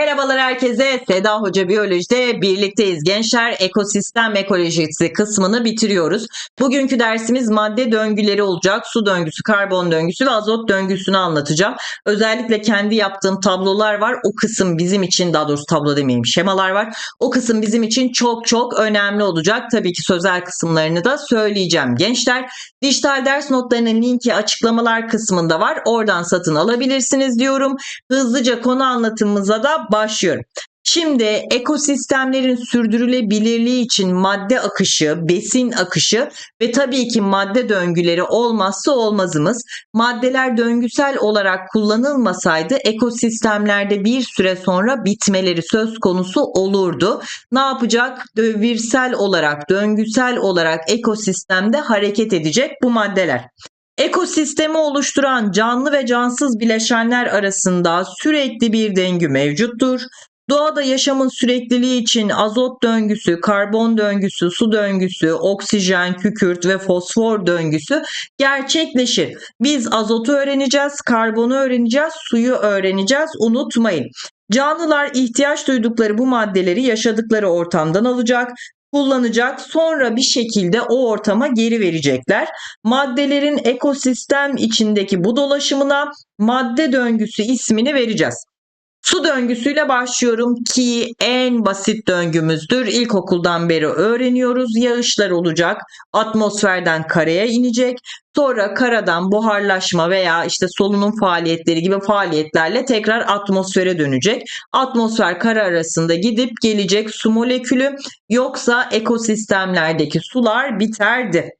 Merhabalar herkese. Seda Hoca Biyoloji'de birlikteyiz. Gençler ekosistem ekolojisi kısmını bitiriyoruz. Bugünkü dersimiz madde döngüleri olacak. Su döngüsü, karbon döngüsü ve azot döngüsünü anlatacağım. Özellikle kendi yaptığım tablolar var. O kısım bizim için daha doğrusu tablo demeyeyim şemalar var. O kısım bizim için çok çok önemli olacak. Tabii ki sözel kısımlarını da söyleyeceğim. Gençler dijital ders notlarının linki açıklamalar kısmında var. Oradan satın alabilirsiniz diyorum. Hızlıca konu anlatımımıza da başlıyorum. Şimdi ekosistemlerin sürdürülebilirliği için madde akışı, besin akışı ve tabii ki madde döngüleri olmazsa olmazımız. Maddeler döngüsel olarak kullanılmasaydı ekosistemlerde bir süre sonra bitmeleri söz konusu olurdu. Ne yapacak? Devirsel olarak, döngüsel olarak ekosistemde hareket edecek bu maddeler. Ekosistemi oluşturan canlı ve cansız bileşenler arasında sürekli bir döngü mevcuttur. Doğada yaşamın sürekliliği için azot döngüsü, karbon döngüsü, su döngüsü, oksijen, kükürt ve fosfor döngüsü gerçekleşir. Biz azotu öğreneceğiz, karbonu öğreneceğiz, suyu öğreneceğiz. Unutmayın. Canlılar ihtiyaç duydukları bu maddeleri yaşadıkları ortamdan alacak, kullanacak sonra bir şekilde o ortama geri verecekler. Maddelerin ekosistem içindeki bu dolaşımına madde döngüsü ismini vereceğiz. Su döngüsüyle başlıyorum ki en basit döngümüzdür. İlkokuldan beri öğreniyoruz. Yağışlar olacak. Atmosferden karaya inecek. Sonra karadan buharlaşma veya işte solunum faaliyetleri gibi faaliyetlerle tekrar atmosfere dönecek. Atmosfer kara arasında gidip gelecek su molekülü yoksa ekosistemlerdeki sular biterdi.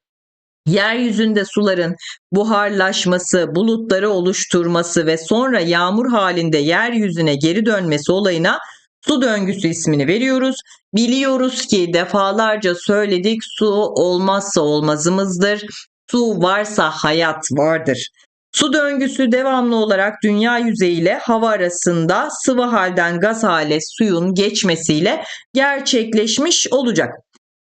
Yeryüzünde suların buharlaşması, bulutları oluşturması ve sonra yağmur halinde yeryüzüne geri dönmesi olayına su döngüsü ismini veriyoruz. Biliyoruz ki defalarca söyledik su olmazsa olmazımızdır. Su varsa hayat vardır. Su döngüsü devamlı olarak dünya yüzeyi ile hava arasında sıvı halden gaz hale suyun geçmesiyle gerçekleşmiş olacak.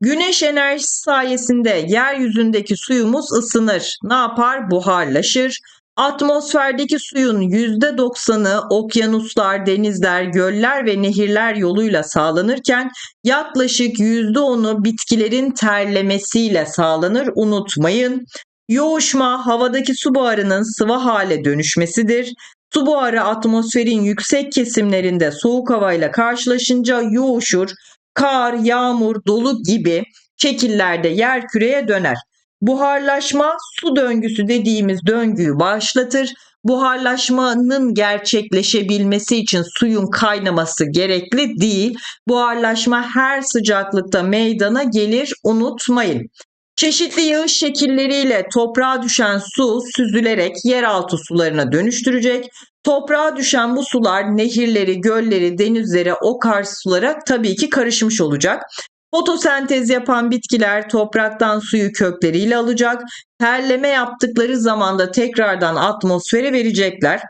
Güneş enerjisi sayesinde yeryüzündeki suyumuz ısınır. Ne yapar? Buharlaşır. Atmosferdeki suyun %90'ı okyanuslar, denizler, göller ve nehirler yoluyla sağlanırken yaklaşık %10'u bitkilerin terlemesiyle sağlanır. Unutmayın. Yoğuşma havadaki su buharının sıvı hale dönüşmesidir. Su buharı atmosferin yüksek kesimlerinde soğuk havayla karşılaşınca yoğuşur kar, yağmur, dolu gibi şekillerde yer küreye döner. Buharlaşma su döngüsü dediğimiz döngüyü başlatır. Buharlaşmanın gerçekleşebilmesi için suyun kaynaması gerekli değil. Buharlaşma her sıcaklıkta meydana gelir unutmayın. Çeşitli yağış şekilleriyle toprağa düşen su süzülerek yeraltı sularına dönüştürecek. Toprağa düşen bu sular nehirleri, gölleri, denizlere, o sulara tabii ki karışmış olacak. Fotosentez yapan bitkiler topraktan suyu kökleriyle alacak. Terleme yaptıkları zaman da tekrardan atmosfere verecekler.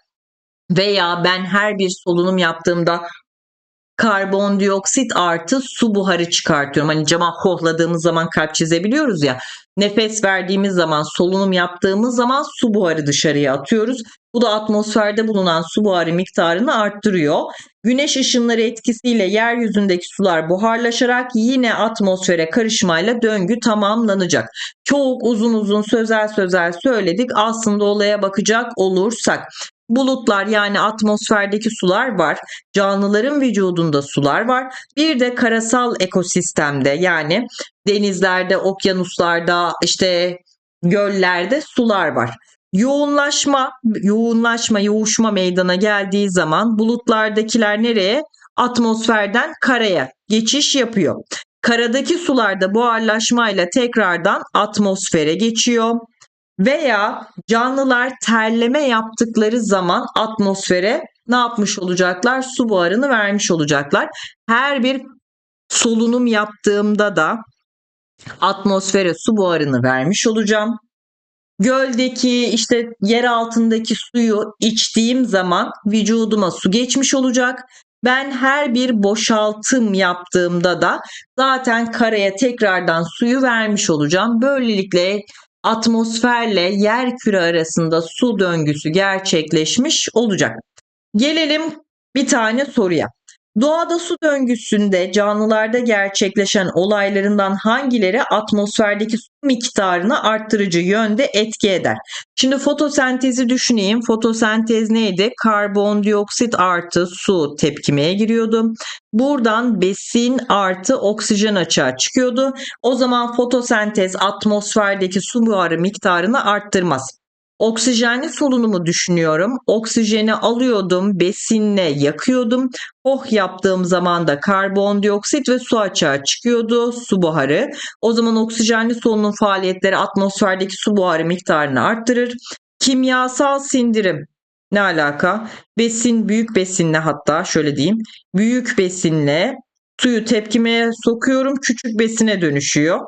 Veya ben her bir solunum yaptığımda karbondioksit artı su buharı çıkartıyorum. Hani cama hohladığımız zaman kalp çizebiliyoruz ya. Nefes verdiğimiz zaman, solunum yaptığımız zaman su buharı dışarıya atıyoruz. Bu da atmosferde bulunan su buharı miktarını arttırıyor. Güneş ışınları etkisiyle yeryüzündeki sular buharlaşarak yine atmosfere karışmayla döngü tamamlanacak. Çok uzun uzun sözel sözel söyledik. Aslında olaya bakacak olursak bulutlar yani atmosferdeki sular var. Canlıların vücudunda sular var. Bir de karasal ekosistemde yani denizlerde, okyanuslarda, işte göllerde sular var. Yoğunlaşma, yoğunlaşma, yoğuşma meydana geldiği zaman bulutlardakiler nereye? Atmosferden karaya geçiş yapıyor. Karadaki sularda buharlaşmayla tekrardan atmosfere geçiyor veya canlılar terleme yaptıkları zaman atmosfere ne yapmış olacaklar? Su buharını vermiş olacaklar. Her bir solunum yaptığımda da atmosfere su buharını vermiş olacağım. Göldeki işte yer altındaki suyu içtiğim zaman vücuduma su geçmiş olacak. Ben her bir boşaltım yaptığımda da zaten karaya tekrardan suyu vermiş olacağım. Böylelikle atmosferle yer küre arasında su döngüsü gerçekleşmiş olacak. Gelelim bir tane soruya. Doğada su döngüsünde canlılarda gerçekleşen olaylarından hangileri atmosferdeki su miktarını arttırıcı yönde etki eder? Şimdi fotosentezi düşüneyim. Fotosentez neydi? Karbondioksit artı su tepkimeye giriyordu. Buradan besin artı oksijen açığa çıkıyordu. O zaman fotosentez atmosferdeki su buharı miktarını arttırmaz. Oksijenli solunumu düşünüyorum. Oksijeni alıyordum, besinle yakıyordum. Oh yaptığım zaman da karbondioksit ve su açığa çıkıyordu, su buharı. O zaman oksijenli solunum faaliyetleri atmosferdeki su buharı miktarını arttırır. Kimyasal sindirim ne alaka? Besin büyük besinle hatta şöyle diyeyim. Büyük besinle suyu tepkimeye sokuyorum, küçük besine dönüşüyor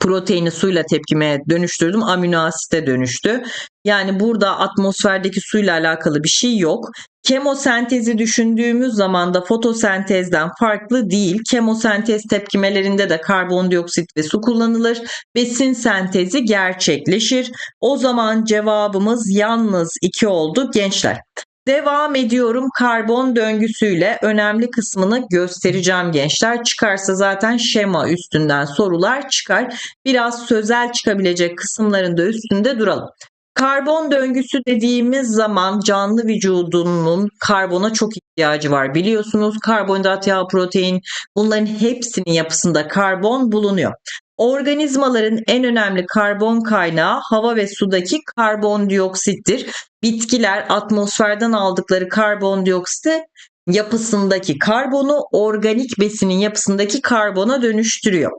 proteini suyla tepkime dönüştürdüm. Amino asite dönüştü. Yani burada atmosferdeki suyla alakalı bir şey yok. Kemosentezi düşündüğümüz zaman da fotosentezden farklı değil. Kemosentez tepkimelerinde de karbondioksit ve su kullanılır. Besin sentezi gerçekleşir. O zaman cevabımız yalnız 2 oldu gençler. Devam ediyorum karbon döngüsüyle önemli kısmını göstereceğim gençler. Çıkarsa zaten şema üstünden sorular çıkar. Biraz sözel çıkabilecek kısımlarında üstünde duralım. Karbon döngüsü dediğimiz zaman canlı vücudunun karbona çok ihtiyacı var. Biliyorsunuz karbonhidrat, yağ, protein bunların hepsinin yapısında karbon bulunuyor. Organizmaların en önemli karbon kaynağı hava ve sudaki karbondioksittir. Bitkiler atmosferden aldıkları karbondioksiti yapısındaki karbonu organik besinin yapısındaki karbona dönüştürüyor.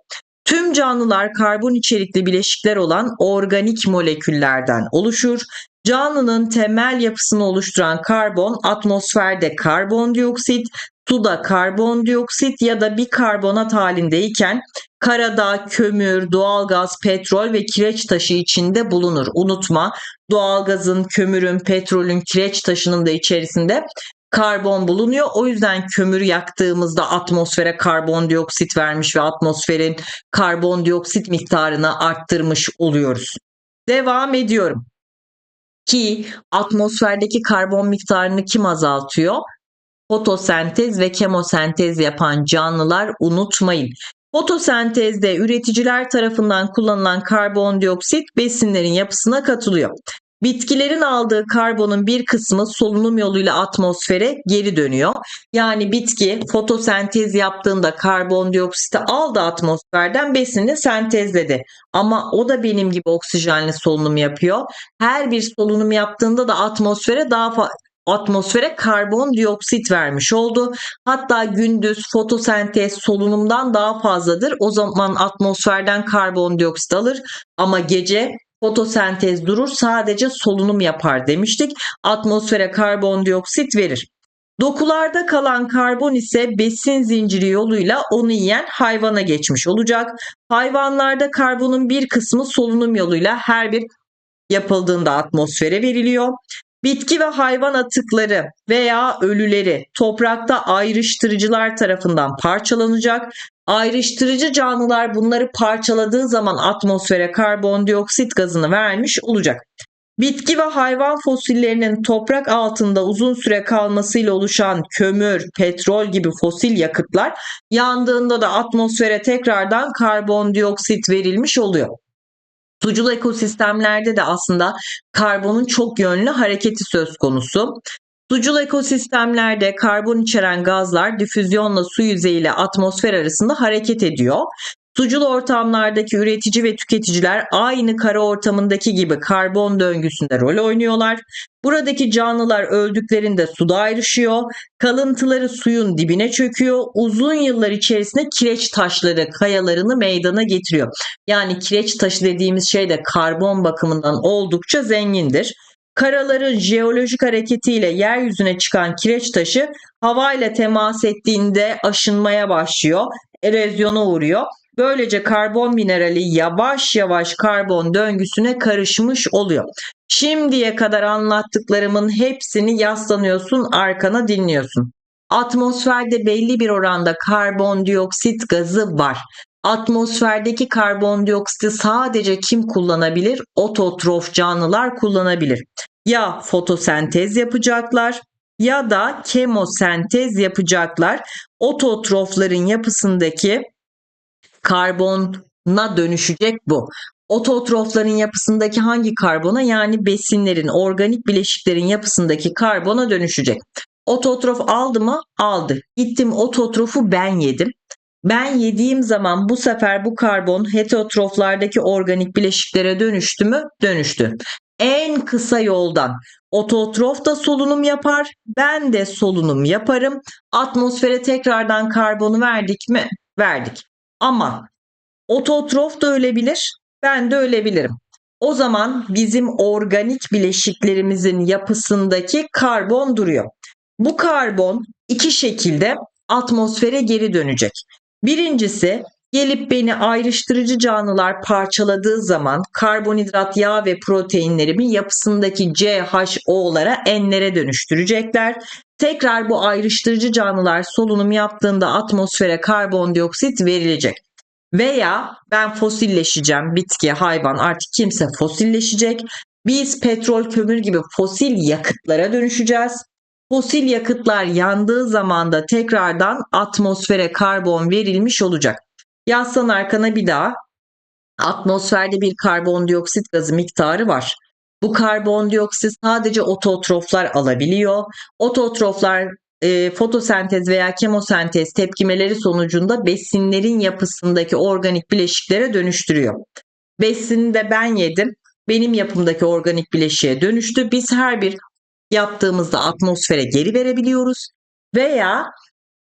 Tüm canlılar karbon içerikli bileşikler olan organik moleküllerden oluşur. Canlının temel yapısını oluşturan karbon atmosferde karbondioksit, suda karbondioksit ya da bir karbonat halindeyken karada kömür, doğalgaz, petrol ve kireç taşı içinde bulunur. Unutma doğalgazın, kömürün, petrolün, kireç taşının da içerisinde karbon bulunuyor. O yüzden kömür yaktığımızda atmosfere karbondioksit vermiş ve atmosferin karbondioksit miktarını arttırmış oluyoruz. Devam ediyorum. Ki atmosferdeki karbon miktarını kim azaltıyor? Fotosentez ve kemosentez yapan canlılar unutmayın. Fotosentezde üreticiler tarafından kullanılan karbondioksit besinlerin yapısına katılıyor. Bitkilerin aldığı karbonun bir kısmı solunum yoluyla atmosfere geri dönüyor. Yani bitki fotosentez yaptığında karbondioksiti aldı atmosferden besinini sentezledi. Ama o da benim gibi oksijenli solunum yapıyor. Her bir solunum yaptığında da atmosfere daha atmosfere karbondioksit vermiş oldu. Hatta gündüz fotosentez solunumdan daha fazladır. O zaman atmosferden karbondioksit alır ama gece fotosentez durur sadece solunum yapar demiştik. Atmosfere karbondioksit verir. Dokularda kalan karbon ise besin zinciri yoluyla onu yiyen hayvana geçmiş olacak. Hayvanlarda karbonun bir kısmı solunum yoluyla her bir yapıldığında atmosfere veriliyor. Bitki ve hayvan atıkları veya ölüleri toprakta ayrıştırıcılar tarafından parçalanacak. Ayrıştırıcı canlılar bunları parçaladığı zaman atmosfere karbondioksit gazını vermiş olacak. Bitki ve hayvan fosillerinin toprak altında uzun süre kalmasıyla oluşan kömür, petrol gibi fosil yakıtlar yandığında da atmosfere tekrardan karbondioksit verilmiş oluyor. Sucul ekosistemlerde de aslında karbonun çok yönlü hareketi söz konusu. Sucul ekosistemlerde karbon içeren gazlar difüzyonla su yüzeyiyle atmosfer arasında hareket ediyor. Sucul ortamlardaki üretici ve tüketiciler aynı kara ortamındaki gibi karbon döngüsünde rol oynuyorlar. Buradaki canlılar öldüklerinde suda ayrışıyor. Kalıntıları suyun dibine çöküyor. Uzun yıllar içerisinde kireç taşları, kayalarını meydana getiriyor. Yani kireç taşı dediğimiz şey de karbon bakımından oldukça zengindir. Karaların jeolojik hareketiyle yeryüzüne çıkan kireç taşı havayla temas ettiğinde aşınmaya başlıyor, erozyona uğruyor. Böylece karbon minerali yavaş yavaş karbon döngüsüne karışmış oluyor. Şimdiye kadar anlattıklarımın hepsini yaslanıyorsun, arkana dinliyorsun. Atmosferde belli bir oranda karbondioksit gazı var. Atmosferdeki karbondioksiti sadece kim kullanabilir? Ototrof canlılar kullanabilir. Ya fotosentez yapacaklar ya da kemosentez yapacaklar. Ototrofların yapısındaki karbona dönüşecek bu. Ototrofların yapısındaki hangi karbona yani besinlerin, organik bileşiklerin yapısındaki karbona dönüşecek. Ototrof aldı mı? Aldı. Gittim ototrofu ben yedim. Ben yediğim zaman bu sefer bu karbon heterotroflardaki organik bileşiklere dönüştü mü? Dönüştü. En kısa yoldan ototrof da solunum yapar, ben de solunum yaparım. Atmosfere tekrardan karbonu verdik mi? Verdik. Ama ototrof da ölebilir, ben de ölebilirim. O zaman bizim organik bileşiklerimizin yapısındaki karbon duruyor. Bu karbon iki şekilde atmosfere geri dönecek. Birincisi gelip beni ayrıştırıcı canlılar parçaladığı zaman karbonhidrat, yağ ve proteinlerimin yapısındaki CHO'lara N'lere dönüştürecekler. Tekrar bu ayrıştırıcı canlılar solunum yaptığında atmosfere karbondioksit verilecek. Veya ben fosilleşeceğim, bitki, hayvan artık kimse fosilleşecek. Biz petrol, kömür gibi fosil yakıtlara dönüşeceğiz. Fosil yakıtlar yandığı zaman da tekrardan atmosfere karbon verilmiş olacak. Yazsan arkana bir daha. Atmosferde bir karbondioksit gazı miktarı var. Bu karbondioksit sadece ototroflar alabiliyor. Ototroflar e, fotosentez veya kemosentez tepkimeleri sonucunda besinlerin yapısındaki organik bileşiklere dönüştürüyor. Besini de ben yedim. Benim yapımdaki organik bileşiğe dönüştü. Biz her bir yaptığımızda atmosfere geri verebiliyoruz. Veya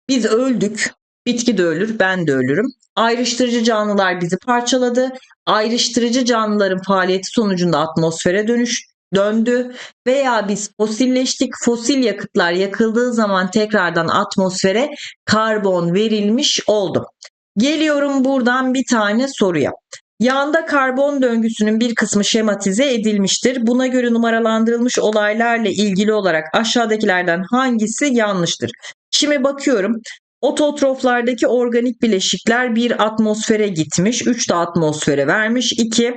biz öldük, bitki de ölür, ben de ölürüm. Ayrıştırıcı canlılar bizi parçaladı. Ayrıştırıcı canlıların faaliyeti sonucunda atmosfere dönüş döndü veya biz fosilleştik. Fosil yakıtlar yakıldığı zaman tekrardan atmosfere karbon verilmiş oldu. Geliyorum buradan bir tane soruya. Yanda karbon döngüsünün bir kısmı şematize edilmiştir. Buna göre numaralandırılmış olaylarla ilgili olarak aşağıdakilerden hangisi yanlıştır? Şimdi bakıyorum. Ototroflardaki organik bileşikler bir atmosfere gitmiş, 3 de atmosfere vermiş, 2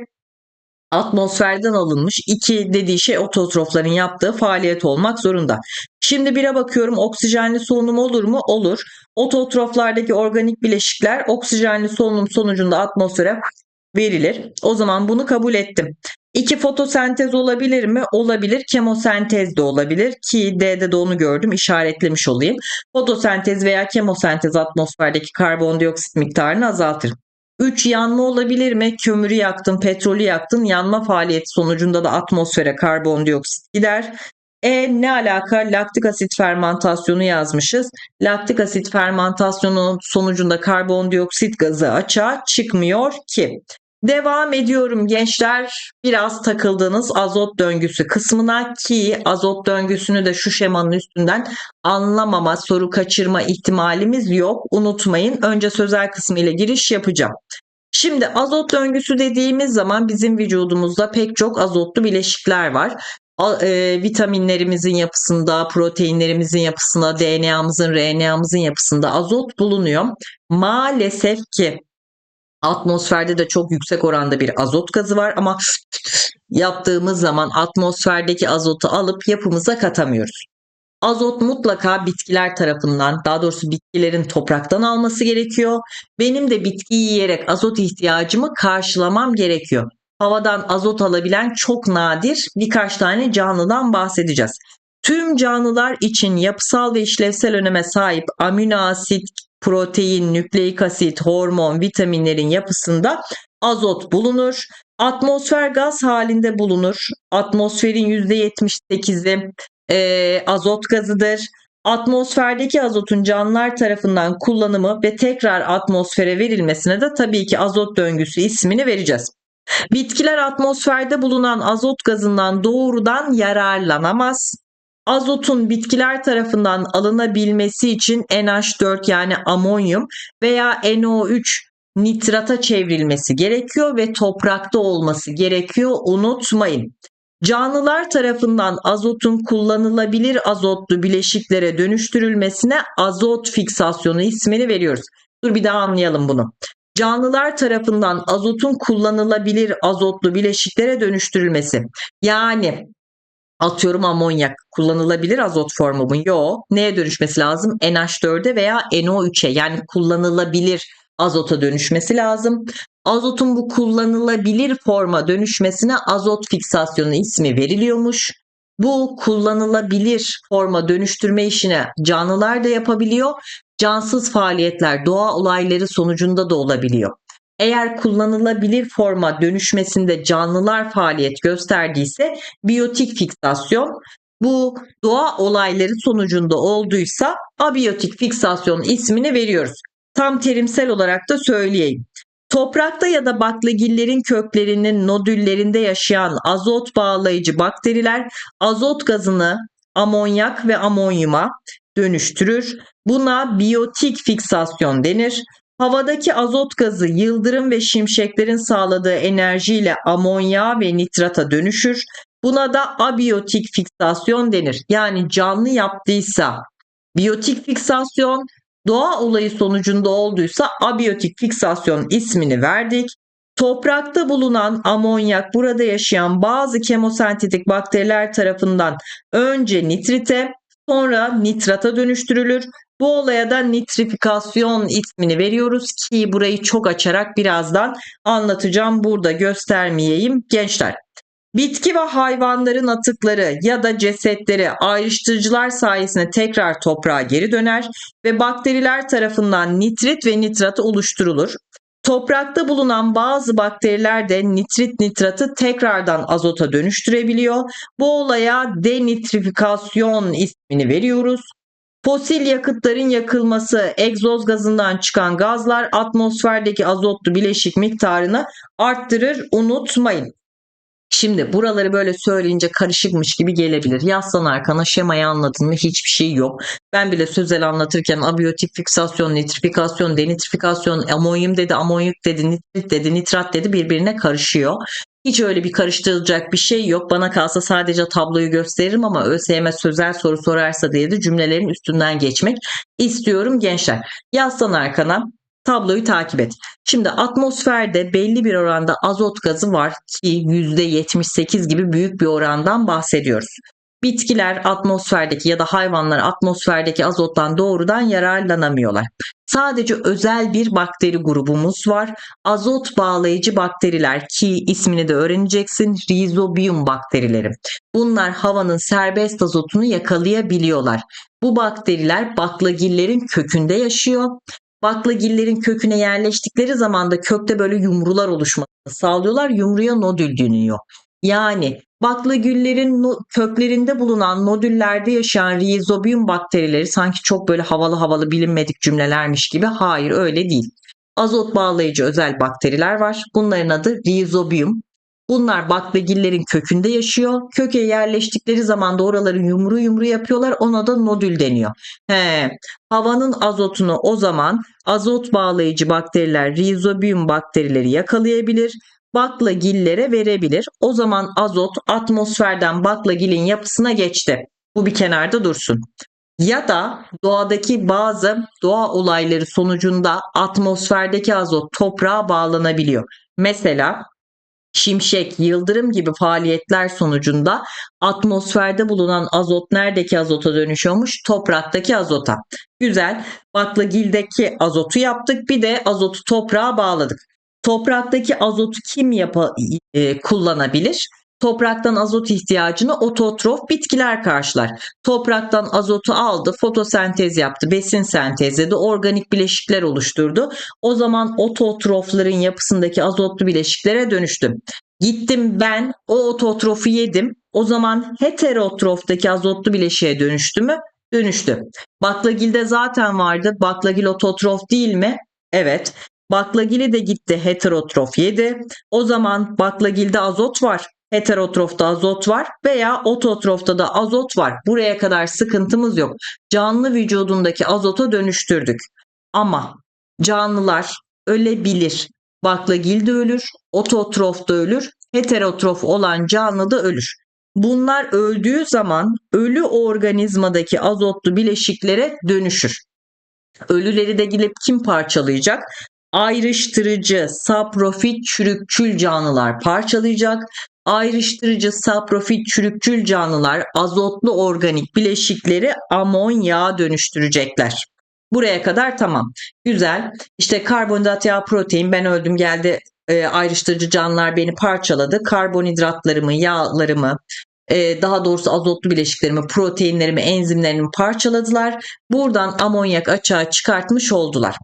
atmosferden alınmış. 2 dediği şey ototrofların yaptığı faaliyet olmak zorunda. Şimdi bire bakıyorum oksijenli solunum olur mu? Olur. Ototroflardaki organik bileşikler oksijenli solunum sonucunda atmosfere verilir. O zaman bunu kabul ettim. İki fotosentez olabilir mi? Olabilir. Kemosentez de olabilir ki D'de de onu gördüm işaretlemiş olayım. Fotosentez veya kemosentez atmosferdeki karbondioksit miktarını azaltır. 3 yanma olabilir mi? Kömürü yaktın, petrolü yaktın. Yanma faaliyeti sonucunda da atmosfere karbondioksit gider. E ne alaka? Laktik asit fermentasyonu yazmışız. Laktik asit fermentasyonu sonucunda karbondioksit gazı açığa çıkmıyor ki. Devam ediyorum gençler. Biraz takıldığınız azot döngüsü kısmına ki azot döngüsünü de şu şemanın üstünden anlamama, soru kaçırma ihtimalimiz yok. Unutmayın. Önce sözel kısmı ile giriş yapacağım. Şimdi azot döngüsü dediğimiz zaman bizim vücudumuzda pek çok azotlu bileşikler var. E, vitaminlerimizin yapısında, proteinlerimizin yapısında, DNA'mızın, RNA'mızın yapısında azot bulunuyor. Maalesef ki Atmosferde de çok yüksek oranda bir azot gazı var ama yaptığımız zaman atmosferdeki azotu alıp yapımıza katamıyoruz. Azot mutlaka bitkiler tarafından, daha doğrusu bitkilerin topraktan alması gerekiyor. Benim de bitki yiyerek azot ihtiyacımı karşılamam gerekiyor. Havadan azot alabilen çok nadir birkaç tane canlıdan bahsedeceğiz. Tüm canlılar için yapısal ve işlevsel öneme sahip amino asit, protein, nükleik asit, hormon, vitaminlerin yapısında azot bulunur. Atmosfer gaz halinde bulunur. Atmosferin %78'i e, azot gazıdır. Atmosferdeki azotun canlılar tarafından kullanımı ve tekrar atmosfere verilmesine de tabii ki azot döngüsü ismini vereceğiz. Bitkiler atmosferde bulunan azot gazından doğrudan yararlanamaz azotun bitkiler tarafından alınabilmesi için NH4 yani amonyum veya NO3 nitrata çevrilmesi gerekiyor ve toprakta olması gerekiyor unutmayın. Canlılar tarafından azotun kullanılabilir azotlu bileşiklere dönüştürülmesine azot fiksasyonu ismini veriyoruz. Dur bir daha anlayalım bunu. Canlılar tarafından azotun kullanılabilir azotlu bileşiklere dönüştürülmesi. Yani Atıyorum amonyak kullanılabilir azot formu mu? Yok. Neye dönüşmesi lazım? NH4'e veya NO3'e yani kullanılabilir azota dönüşmesi lazım. Azotun bu kullanılabilir forma dönüşmesine azot fiksasyonu ismi veriliyormuş. Bu kullanılabilir forma dönüştürme işini canlılar da yapabiliyor. Cansız faaliyetler doğa olayları sonucunda da olabiliyor. Eğer kullanılabilir forma dönüşmesinde canlılar faaliyet gösterdiyse biyotik fiksasyon, bu doğa olayları sonucunda olduysa abiyotik fiksasyon ismini veriyoruz. Tam terimsel olarak da söyleyeyim. Toprakta ya da baklagillerin köklerinin nodüllerinde yaşayan azot bağlayıcı bakteriler azot gazını amonyak ve amonyuma dönüştürür. Buna biyotik fiksasyon denir. Havadaki azot gazı yıldırım ve şimşeklerin sağladığı enerjiyle amonya ve nitrata dönüşür. Buna da abiyotik fiksasyon denir. Yani canlı yaptıysa biyotik fiksasyon, doğa olayı sonucunda olduysa abiyotik fiksasyon ismini verdik. Toprakta bulunan amonyak burada yaşayan bazı kemosentetik bakteriler tarafından önce nitrite sonra nitrata dönüştürülür. Bu olaya da nitrifikasyon ismini veriyoruz ki burayı çok açarak birazdan anlatacağım. Burada göstermeyeyim gençler. Bitki ve hayvanların atıkları ya da cesetleri ayrıştırıcılar sayesinde tekrar toprağa geri döner ve bakteriler tarafından nitrit ve nitrat oluşturulur. Toprakta bulunan bazı bakteriler de nitrit nitratı tekrardan azota dönüştürebiliyor. Bu olaya denitrifikasyon ismini veriyoruz. Fosil yakıtların yakılması, egzoz gazından çıkan gazlar atmosferdeki azotlu bileşik miktarını arttırır unutmayın. Şimdi buraları böyle söyleyince karışıkmış gibi gelebilir. Yazsan arkana şemayı anladın mı hiçbir şey yok. Ben bile sözel anlatırken abiyotik fiksasyon, nitrifikasyon, denitrifikasyon, amonyum dedi, amonyuk dedi, nitrit dedi, nitrat dedi birbirine karışıyor. Hiç öyle bir karıştırılacak bir şey yok. Bana kalsa sadece tabloyu gösteririm ama ÖSYM sözel soru sorarsa diye de cümlelerin üstünden geçmek istiyorum gençler. Yazsan arkana tabloyu takip et. Şimdi atmosferde belli bir oranda azot gazı var ki %78 gibi büyük bir orandan bahsediyoruz. Bitkiler atmosferdeki ya da hayvanlar atmosferdeki azottan doğrudan yararlanamıyorlar. Sadece özel bir bakteri grubumuz var. Azot bağlayıcı bakteriler ki ismini de öğreneceksin. Rhizobium bakterileri. Bunlar havanın serbest azotunu yakalayabiliyorlar. Bu bakteriler baklagillerin kökünde yaşıyor baklagillerin köküne yerleştikleri zaman da kökte böyle yumrular oluşmasını sağlıyorlar. Yumruya nodül deniyor. Yani baklagillerin no- köklerinde bulunan nodüllerde yaşayan rhizobium bakterileri sanki çok böyle havalı havalı bilinmedik cümlelermiş gibi. Hayır öyle değil. Azot bağlayıcı özel bakteriler var. Bunların adı rhizobium. Bunlar baklagillerin kökünde yaşıyor. Köke yerleştikleri zaman da oraları yumru yumru yapıyorlar. Ona da nodül deniyor. He, havanın azotunu o zaman azot bağlayıcı bakteriler, rhizobium bakterileri yakalayabilir. Baklagillere verebilir. O zaman azot atmosferden baklagilin yapısına geçti. Bu bir kenarda dursun. Ya da doğadaki bazı doğa olayları sonucunda atmosferdeki azot toprağa bağlanabiliyor. Mesela şimşek, yıldırım gibi faaliyetler sonucunda atmosferde bulunan azot neredeki azota dönüşüyormuş? Topraktaki azota. Güzel. Baklagildeki azotu yaptık. Bir de azotu toprağa bağladık. Topraktaki azotu kim yapa, e, kullanabilir? Topraktan azot ihtiyacını ototrof bitkiler karşılar. Topraktan azotu aldı, fotosentez yaptı, besin sentezledi, organik bileşikler oluşturdu. O zaman ototrofların yapısındaki azotlu bileşiklere dönüştü. Gittim ben o ototrofu yedim. O zaman heterotroftaki azotlu bileşiğe dönüştü mü? Dönüştü. Baklagilde zaten vardı. Baklagil ototrof değil mi? Evet. Baklagili de gitti heterotrof yedi. O zaman baklagilde azot var heterotrofta azot var veya ototrofta da azot var. Buraya kadar sıkıntımız yok. Canlı vücudundaki azota dönüştürdük. Ama canlılar ölebilir. Baklagil de ölür, ototrof da ölür, heterotrof olan canlı da ölür. Bunlar öldüğü zaman ölü organizmadaki azotlu bileşiklere dönüşür. Ölüleri de gelip kim parçalayacak? Ayrıştırıcı, saprofit, çürükçül canlılar parçalayacak. Ayrıştırıcı, saprofit, çürükçül canlılar azotlu organik bileşikleri amonyağa dönüştürecekler. Buraya kadar tamam. Güzel. İşte karbonhidrat yağ protein ben öldüm geldi e, ayrıştırıcı canlılar beni parçaladı. Karbonhidratlarımı, yağlarımı, e, daha doğrusu azotlu bileşiklerimi, proteinlerimi, enzimlerimi parçaladılar. Buradan amonyak açığa çıkartmış oldular.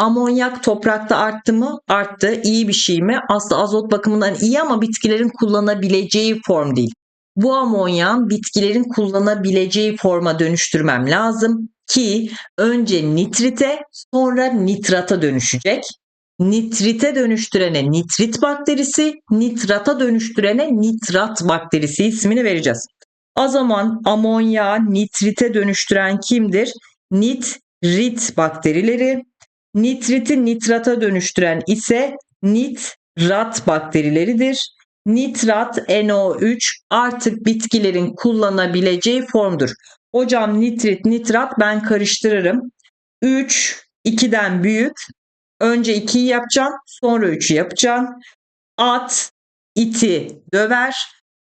Amonyak toprakta arttı mı? Arttı. İyi bir şey mi? Aslında azot bakımından iyi ama bitkilerin kullanabileceği form değil. Bu amonyağın bitkilerin kullanabileceği forma dönüştürmem lazım ki önce nitrite sonra nitrata dönüşecek. Nitrite dönüştürene nitrit bakterisi, nitrata dönüştürene nitrat bakterisi ismini vereceğiz. O zaman amonya nitrite dönüştüren kimdir? Nitrit bakterileri. Nitriti nitrata dönüştüren ise nitrat bakterileridir. Nitrat NO3 artık bitkilerin kullanabileceği formdur. Hocam nitrit nitrat ben karıştırırım. 3 2'den büyük. Önce 2'yi yapacaksın, sonra 3'ü yapacaksın. At iti döver.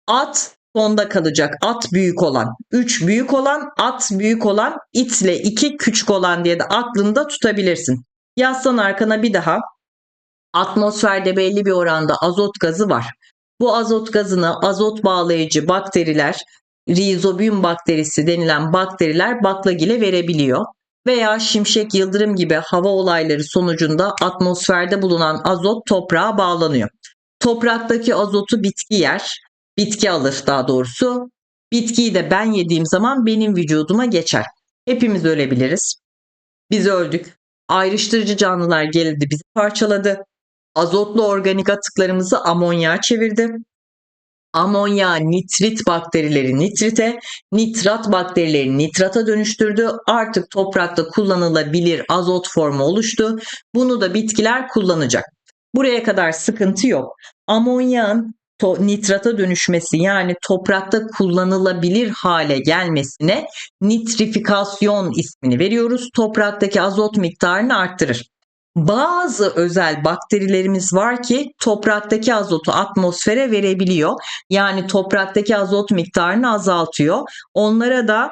At sonda kalacak. At büyük olan. 3 büyük olan, at büyük olan, itle 2 küçük olan diye de aklında tutabilirsin. Yazsan arkana bir daha. Atmosferde belli bir oranda azot gazı var. Bu azot gazını azot bağlayıcı bakteriler, Rhizobium bakterisi denilen bakteriler baklagile verebiliyor. Veya şimşek yıldırım gibi hava olayları sonucunda atmosferde bulunan azot toprağa bağlanıyor. Topraktaki azotu bitki yer, bitki alır daha doğrusu. Bitkiyi de ben yediğim zaman benim vücuduma geçer. Hepimiz ölebiliriz. Biz öldük. Ayrıştırıcı canlılar geldi bizi parçaladı. Azotlu organik atıklarımızı amonyağa çevirdi. Amonya nitrit bakterileri nitrite, nitrat bakterileri nitrata dönüştürdü. Artık toprakta kullanılabilir azot formu oluştu. Bunu da bitkiler kullanacak. Buraya kadar sıkıntı yok. Amonyağın to- nitrata dönüşmesi yani toprakta kullanılabilir hale gelmesine nitrifikasyon ismini veriyoruz. Topraktaki azot miktarını arttırır. Bazı özel bakterilerimiz var ki topraktaki azotu atmosfere verebiliyor. Yani topraktaki azot miktarını azaltıyor. Onlara da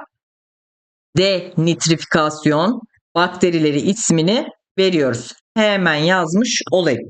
denitrifikasyon bakterileri ismini veriyoruz. Hemen yazmış olayım.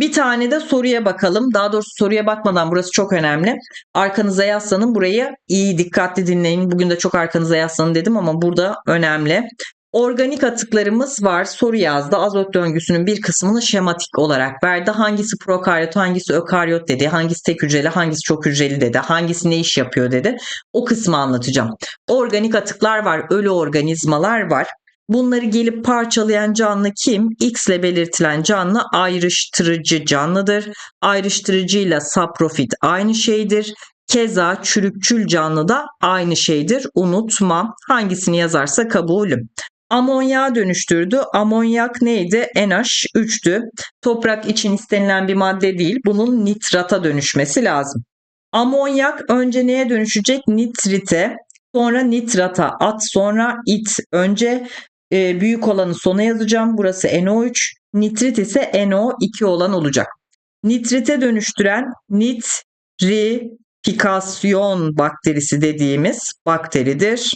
Bir tane de soruya bakalım. Daha doğrusu soruya bakmadan burası çok önemli. Arkanıza yaslanın burayı iyi dikkatli dinleyin. Bugün de çok arkanıza yaslanın dedim ama burada önemli. Organik atıklarımız var. Soru yazdı. Azot döngüsünün bir kısmını şematik olarak verdi. Hangisi prokaryot, hangisi ökaryot dedi. Hangisi tek hücreli, hangisi çok hücreli dedi. Hangisi ne iş yapıyor dedi. O kısmı anlatacağım. Organik atıklar var, ölü organizmalar var. Bunları gelip parçalayan canlı kim? X ile belirtilen canlı ayrıştırıcı canlıdır. Ayrıştırıcıyla saprofit aynı şeydir. Keza çürükçül canlı da aynı şeydir. Unutma. Hangisini yazarsa kabulüm. Amonyağa dönüştürdü. Amonyak neydi? NH3'tü. Toprak için istenilen bir madde değil. Bunun nitrata dönüşmesi lazım. Amonyak önce neye dönüşecek? Nitrite, sonra nitrata, at sonra it. Önce e, büyük olanı sona yazacağım. Burası NO3. Nitrit ise NO2 olan olacak. Nitrite dönüştüren nitrifikasyon bakterisi dediğimiz bakteridir.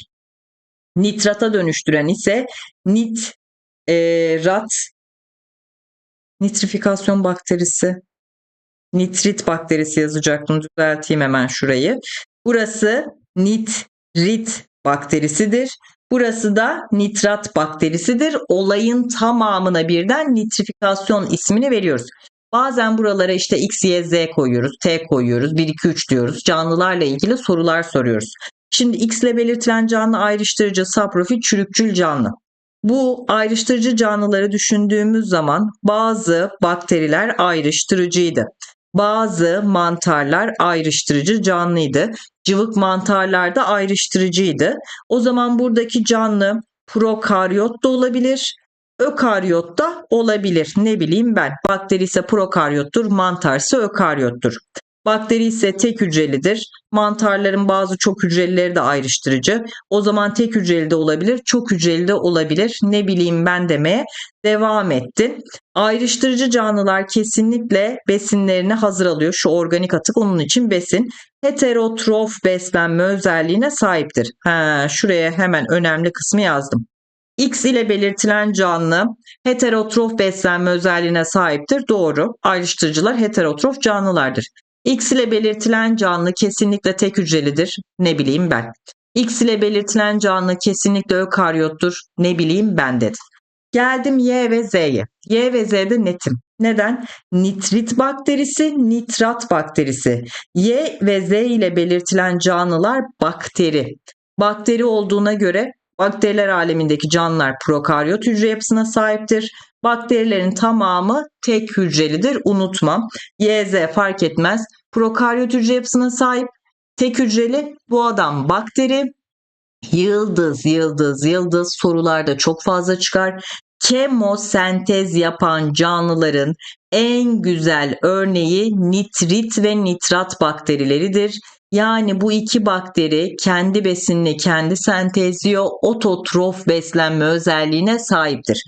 Nitrata dönüştüren ise nitrat nitrifikasyon bakterisi nitrit bakterisi yazacaktım. Düzelteyim hemen şurayı. Burası nitrit bakterisidir. Burası da nitrat bakterisidir. Olayın tamamına birden nitrifikasyon ismini veriyoruz. Bazen buralara işte X, Y, Z koyuyoruz, T koyuyoruz, 1, 2, 3 diyoruz. Canlılarla ilgili sorular soruyoruz. Şimdi X ile belirtilen canlı ayrıştırıcı, saprofit, çürükçül canlı. Bu ayrıştırıcı canlıları düşündüğümüz zaman bazı bakteriler ayrıştırıcıydı. Bazı mantarlar ayrıştırıcı canlıydı. Cıvık mantarlar da ayrıştırıcıydı. O zaman buradaki canlı prokaryot da olabilir, ökaryot da olabilir. Ne bileyim ben. Bakteri ise prokaryottur, mantar ise ökaryottur. Bakteri ise tek hücrelidir. Mantarların bazı çok hücrelileri de ayrıştırıcı. O zaman tek hücreli de olabilir, çok hücreli de olabilir. Ne bileyim ben demeye devam etti. Ayrıştırıcı canlılar kesinlikle besinlerini hazır alıyor. Şu organik atık onun için besin. Heterotrof beslenme özelliğine sahiptir. Ha, şuraya hemen önemli kısmı yazdım. X ile belirtilen canlı heterotrof beslenme özelliğine sahiptir. Doğru. Ayrıştırıcılar heterotrof canlılardır. X ile belirtilen canlı kesinlikle tek hücrelidir. Ne bileyim ben. X ile belirtilen canlı kesinlikle ökaryottur. Ne bileyim ben dedim. Geldim Y ve Z'ye. Y ve Z'de netim. Neden? Nitrit bakterisi, nitrat bakterisi. Y ve Z ile belirtilen canlılar bakteri. Bakteri olduğuna göre bakteriler alemindeki canlılar prokaryot hücre yapısına sahiptir. Bakterilerin tamamı tek hücrelidir. Unutma. Y, Z fark etmez. Prokaryot hücre yapısına sahip. Tek hücreli. Bu adam bakteri. Yıldız, yıldız, yıldız sorularda çok fazla çıkar. Kemosentez yapan canlıların en güzel örneği nitrit ve nitrat bakterileridir. Yani bu iki bakteri kendi besinini kendi sentezliyor, ototrof beslenme özelliğine sahiptir.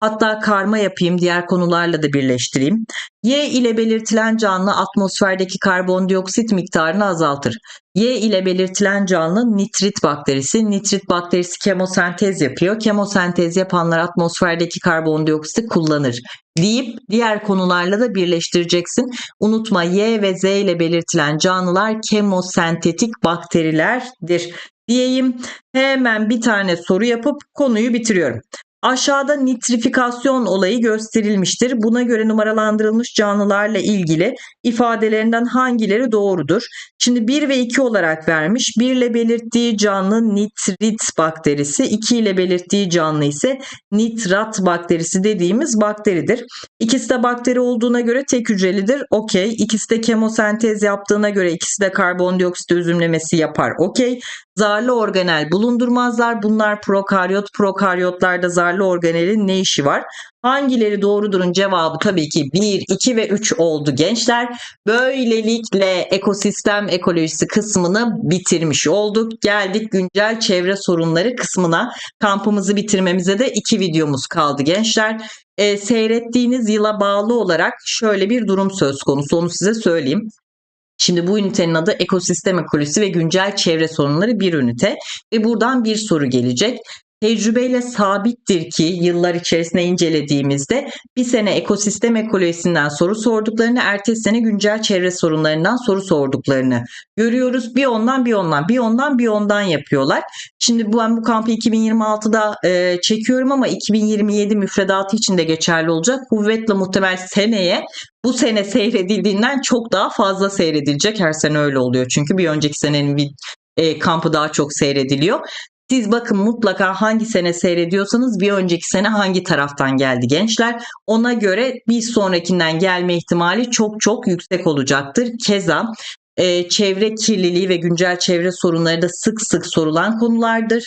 Hatta karma yapayım, diğer konularla da birleştireyim. Y ile belirtilen canlı atmosferdeki karbondioksit miktarını azaltır. Y ile belirtilen canlı nitrit bakterisi. Nitrit bakterisi kemosentez yapıyor. Kemosentez yapanlar atmosferdeki karbondioksiti kullanır deyip diğer konularla da birleştireceksin. Unutma Y ve Z ile belirtilen canlılar kemosentetik bakterilerdir diyeyim. Hemen bir tane soru yapıp konuyu bitiriyorum. Aşağıda nitrifikasyon olayı gösterilmiştir. Buna göre numaralandırılmış canlılarla ilgili ifadelerinden hangileri doğrudur? Şimdi 1 ve 2 olarak vermiş. 1 ile belirttiği canlı nitrit bakterisi, 2 ile belirttiği canlı ise nitrat bakterisi dediğimiz bakteridir. İkisi de bakteri olduğuna göre tek hücrelidir. Okey. İkisi de kemosentez yaptığına göre ikisi de karbondioksit özümlemesi yapar. Okey. Zarlı organel bulundurmazlar. Bunlar prokaryot. Prokaryotlarda zarlı organelin ne işi var? Hangileri doğrudurun cevabı tabii ki 1, 2 ve 3 oldu gençler. Böylelikle ekosistem ekolojisi kısmını bitirmiş olduk. Geldik güncel çevre sorunları kısmına. Kampımızı bitirmemize de 2 videomuz kaldı gençler. Ee, seyrettiğiniz yıla bağlı olarak şöyle bir durum söz konusu onu size söyleyeyim. Şimdi bu ünitenin adı ekosistem ekolojisi ve güncel çevre sorunları bir ünite ve buradan bir soru gelecek. Tecrübeyle sabittir ki yıllar içerisinde incelediğimizde bir sene ekosistem ekolojisinden soru sorduklarını, ertesi sene güncel çevre sorunlarından soru sorduklarını görüyoruz. Bir ondan bir ondan, bir ondan bir ondan yapıyorlar. Şimdi bu ben bu kampı 2026'da e, çekiyorum ama 2027 müfredatı için de geçerli olacak. Kuvvetle muhtemel seneye bu sene seyredildiğinden çok daha fazla seyredilecek. Her sene öyle oluyor çünkü bir önceki senenin bir e, kampı daha çok seyrediliyor. Siz bakın mutlaka hangi sene seyrediyorsanız bir önceki sene hangi taraftan geldi gençler. Ona göre bir sonrakinden gelme ihtimali çok çok yüksek olacaktır. Keza e, çevre kirliliği ve güncel çevre sorunları da sık sık sorulan konulardır.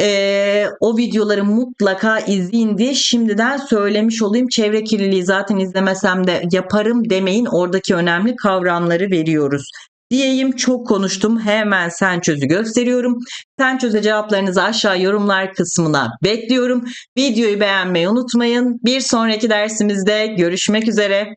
E, o videoları mutlaka izleyin diye şimdiden söylemiş olayım. Çevre kirliliği zaten izlemesem de yaparım demeyin. Oradaki önemli kavramları veriyoruz diyeyim. Çok konuştum. Hemen sen çözü gösteriyorum. Sen çöze cevaplarınızı aşağı yorumlar kısmına bekliyorum. Videoyu beğenmeyi unutmayın. Bir sonraki dersimizde görüşmek üzere.